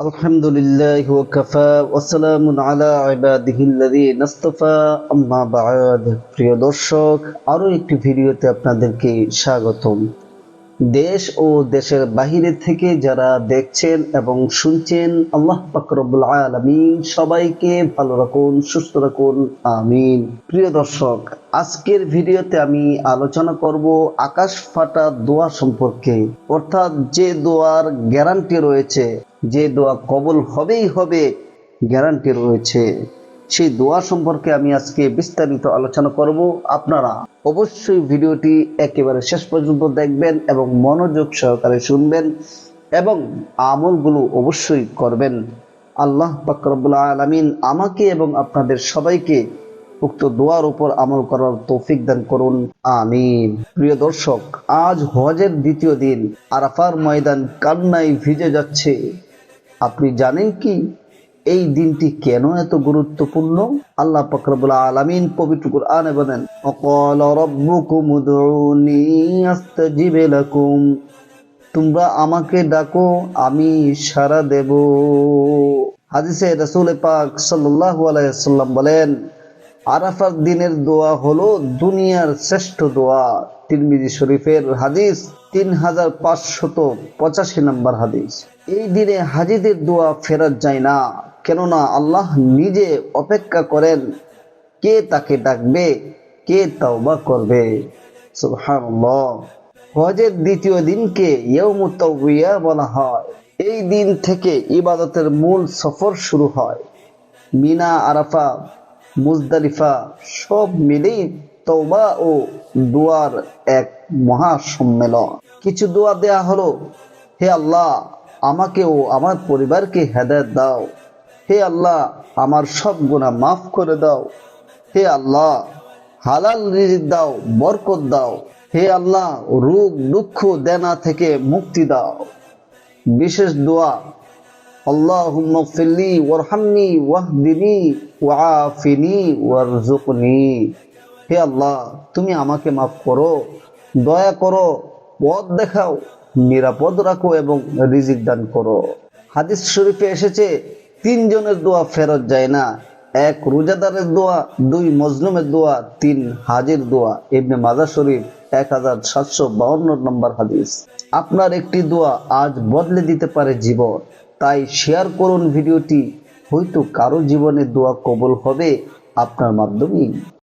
الحمد لله وكفى وسلام على عباده الذين اصطفى أما بعد প্রিয় দর্শক আরো একটি ভিডিওতে আপনাদেরকে স্বাগতম দেশ ও দেশের বাহিরে থেকে যারা দেখছেন এবং শুনছেন আল্লাহ পাক রব্বুল আলামিন সবাইকে ভালো রাখুন সুস্থ রাখুন আমিন প্রিয় দর্শক আজকের ভিডিওতে আমি আলোচনা করব আকাশ ফাটা দোয়া সম্পর্কে অর্থাৎ যে দোয়ার গ্যারান্টি রয়েছে যে দোয়া কবল হবেই হবে, গ্যারান্টি রয়েছে। সেই দোয়া সম্পর্কে আমি আজকে বিস্তারিত আলোচনা করব আপনারা। অবশ্যই ভিডিওটি একেবারে শেষ পর্যন্ত দেখবেন এবং মনোযোগ সহকারে শুনবেন এবং আমলগুলো অবশ্যই করবেন। আল্লাহ পাকরবুল আলমিন আমাকে এবং আপনাদের সবাইকে উক্ত দোয়ার উপর আমল করার তৌফিক দান করুন। আমিন। প্রিয় দর্শক, আজ হজের দ্বিতীয় দিন। আরাফার ময়দান কান্নায় ভিজে যাচ্ছে। আপনি জানেন কি? এই দিনটি কেন এত গুরুত্বপূর্ণ? আল্লাহ পাকরবুল আলামিন পবিত্র কুরআনে বলেন, অকল রব্বুকুম তোমরা আমাকে ডাকো, আমি সারা দেব। হাদিসে রাসূল পাক সাল্লাম বলেন আরাফার দিনের দোয়া হলো দুনিয়ার শ্রেষ্ঠ দোয়া। তিরমিজি শরীফের হাদিস তিন হাজার পাঁচশত পঁচাশি নম্বর হাদিস। এই দিনে হাজিদের দোয়া ফেরত যায় না, কেননা আল্লাহ নিজে অপেক্ষা করেন কে তাকে ডাকবে, কে তাওবা করবে। হজের দ্বিতীয় দিনকে ইয়ৌমুত তাওবিয়া বলা হয়। এই দিন থেকে ইবাদতের মূল সফর শুরু হয়। মিনা আরাফা মুজদালিফা সব মিলেই তওবা ও দোয়ার এক মহা সম্মেলন কিছু দোয়া দেয়া হলো হে আল্লাহ আমাকে ও আমার পরিবারকে হেদায়ত দাও হে আল্লাহ আমার সব গুণা মাফ করে দাও হে আল্লাহ হালাল রিজিক দাও বরকত দাও হে আল্লাহ রোগ দুঃখ দেনা থেকে মুক্তি দাও বিশেষ দোয়া اللهم اغفر لي وارحمني واهدني وعافني وارزقني হে আল্লাহ, তুমি আমাকে মাফ করো, দয়া করো, পথ দেখাও, নিরাপদ রাখো এবং রিজিক দান করো। হাদিস শরীফে এসেছে, তিনজনের দোয়া ফেরত যায় না, এক রোজাদারের দোয়া, দুই মজলুমের দোয়া, তিন হাজির দোয়া। ইবনে মাজার শরীফ এক হাজার সাতশো বাউন্ন নম্বর হাদিস। আপনার একটি দোয়া আজ বদলে দিতে পারে জীবন, তাই শেয়ার করুন ভিডিওটি, হয়তো কারও জীবনে দোয়া কবল হবে আপনার মাধ্যমেই।